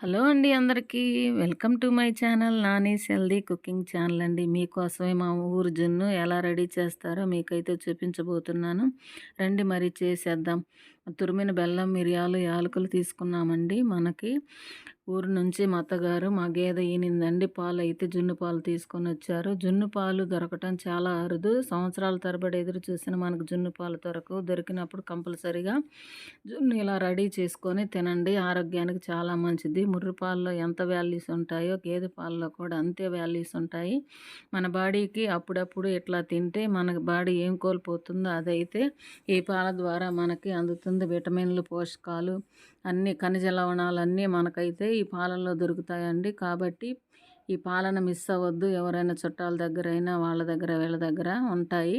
Hello అండి అందరికీ. Welcome to my channel Nani healthy cooking channel అండి. మీకోసమే మా ఊరు జున్ను ఎలా రెడీ చేస్తారో మీకైతే చూపించబోతున్నాను. రండి మరి చేసేద్దాం. తురిమిన బెల్లం మిరియాలు యాలకులు తీసుకున్నామండి. మనకి ఊరు నుంచి మా అత్తగారు మా గేదె ఈనిందండి. పాలు అయితే జున్ను పాలు తీసుకొని వచ్చారు. జున్ను పాలు దొరకటం చాలా అరుదు. సంవత్సరాల తరబడి ఎదురు చూసిన మనకు జున్ను పాలు దొరకవు దొరికినప్పుడు కంపల్సరిగా జున్ను ఇలా రెడీ చేసుకొని తినండి. ఆరోగ్యానికి చాలా మంచిది. ముర్రి పాలలో ఎంత వాల్యూస్ ఉంటాయో గేదె పాలలో కూడా అంతే వాల్యూస్ ఉంటాయి. మన బాడీకి అప్పుడప్పుడు ఇట్లా తింటే మన బాడీ ఏం కోల్పోతుందో అదైతే ఈ పాల ద్వారా మనకి అందుతుంది. విటమిన్లు పోషకాలు అన్ని ఖనిజ లవణాలు అన్నీ మనకైతే ఈ పాలల్లో దొరుకుతాయండి. కాబట్టి ఈ పాలన మిస్ అవ్వద్దు. ఎవరైనా చుట్టాల దగ్గర అయినా వాళ్ళ దగ్గర వీళ్ళ దగ్గర ఉంటాయి.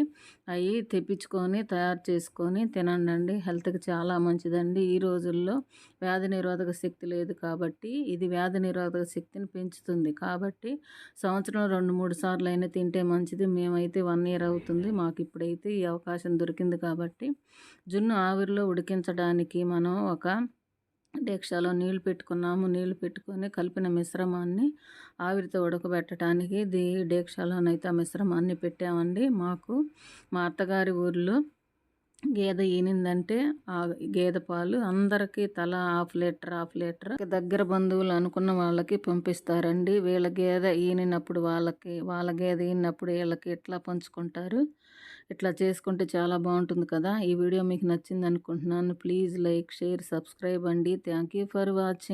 అవి తెప్పించుకొని తయారు చేసుకొని తినండి హెల్త్కి చాలా మంచిదండి. ఈ రోజుల్లో వ్యాధి నిరోధక శక్తి లేదు కాబట్టి ఇది వ్యాధి నిరోధక శక్తిని పెంచుతుంది. కాబట్టి సంవత్సరం రెండు మూడు సార్లు అయినా తింటే మంచిది. మేమైతే వన్ ఇయర్ అవుతుంది. మాకు ఇప్పుడైతే ఈ అవకాశం దొరికింది కాబట్టి జున్ను ఆవిరిలో ఉడికించడానికి మనం ఒక డేక్షాలో నీళ్ళు పెట్టుకున్నాము. నీళ్ళు పెట్టుకొని కలిపిన మిశ్రమాన్ని ఆవిరితో ఉడకబెట్టడానికి దీ డేక్షాలోనైతే ఆ మిశ్రమాన్ని పెట్టామండి. మాకు మా అత్తగారి ఊర్లో గేదె ఈనిందంటే ఆ గేదె పాలు అందరికీ తల హాఫ్ లీటర్ హాఫ్ లీటర్. దగ్గర బంధువులు అనుకున్న వాళ్ళకి పంపిస్తారండి. వీళ్ళ గేదె ఈనినప్పుడు వాళ్ళకి వాళ్ళ గేదె ఈనినప్పుడు వీళ్ళకి ఎట్లా పంచుకుంటారు? ఇట్లా చేసుకుంటే చాలా బాగుంటుంది కదా. ఈ వీడియో మీకు నచ్చింది అనుకుంటున్నాను ప్లీజ్ లైక్ షేర్ సబ్స్క్రైబ్ అండి. Thank you for watching.